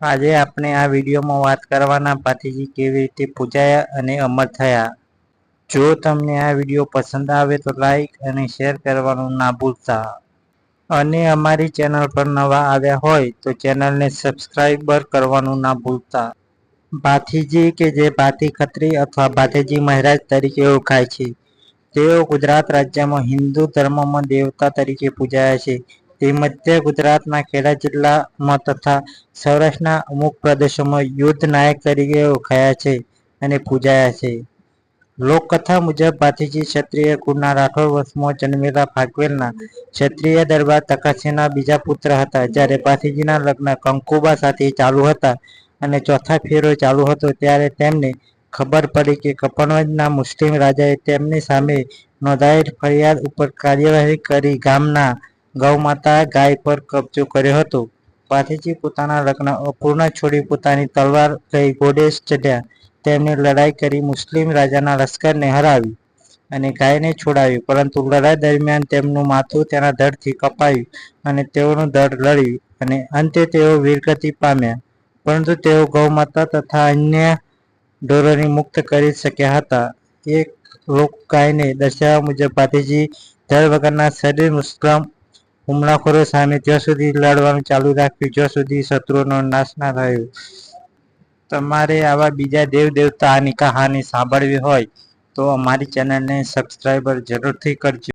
આજે આપણે આ વિડીયોમાં વાત કરવાના ભાતીજી કેવી રીતે પૂજાયા અને અમર થયા. જો તમને આ વીડિયો પસંદ આવે તો લાઈક અને શેર કરવાનું ના ભૂલતા. અને અમારી ચેનલ પર નવા આવ્યા હોય તો ચેનલને સબસ્ક્રાઈબર કરવાનું ના ભૂલતા. ભાથીજી કે જે ભાતી ખત્રી અથવા ભાથીજી મહારાજ તરીકે ઓળખાય છે. તેઓ ગુજરાત રાજ્યમાં હિન્દુ ધર્મમાં દેવતા તરીકે પૂજાયા છે. તે મધ્ય ગુજરાતના ખેડા જિલ્લામાં તથા સૌરાષ્ટ્રના અમુક પ્રદેશોમાં યુદ્ધ નાયક તરીકે ઓળખાયા છે અને પૂજાયા છે. લોકકથા મુજબ ભાથીજી ક્ષત્રિય કુળના રાઠોડ વંશમાં જન્મેલા ફાગવેલના ક્ષત્રિય દરબાર તકાસીના બીજા પુત્ર હતા, જ્યારે ભાથીજીના લગ્ન કંકુબા સાથે ચાલુ હતા અને ચોથા ફેરો ચાલુ હતો, ત્યારે તેમને ખબર પડી કે કપણવજના મુસ્લિમ રાજાએ તેમની સામે નોંધાયેલ ફરિયાદ ઉપર કાર્યવાહી કરી ગામના ગૌમાતા ગાય પર કબજો કર્યો હતો. પાથીજી પોતાના લગ્ન અપૂર્ણ છોડી પોતાની તલવાર લઈ ઘોડે ચઢ્યા. તેમણે લડાઈ કરી મુસ્લિમ રાજાના લશ્કરને હરાવી અને ગાયને છોડાવી, પરંતુ લડાઈ દરમિયાન તેમનું માથું તેના ધડથી કપાયું અને તેઓનું ધડ લડ્યું અને અંતે તેઓ વીરગતિ પામ્યા. પરંતુ તેઓ ગૌમાતા તથા અન્ય ઢોરોની મુક્ત કરી શક્યા હતા. એક લોક ગાયને દર્શાવ્યા મુજબ ભાતીજી ધડ વગરના શરીર મુસ્લિમ હુમલાખોરો સામે ત્યાં સુધી લડવાનું ચાલુ રાખ્યું, જ્યાં સુધી શત્રુઓનો નાશ ના થયો. તમારે આવા બીજા દેવ દેવતાની કહાની સાંભળવી હોય તો અમારી ચેનલને સબસ્ક્રાઈબર જરૂરથી કરજો.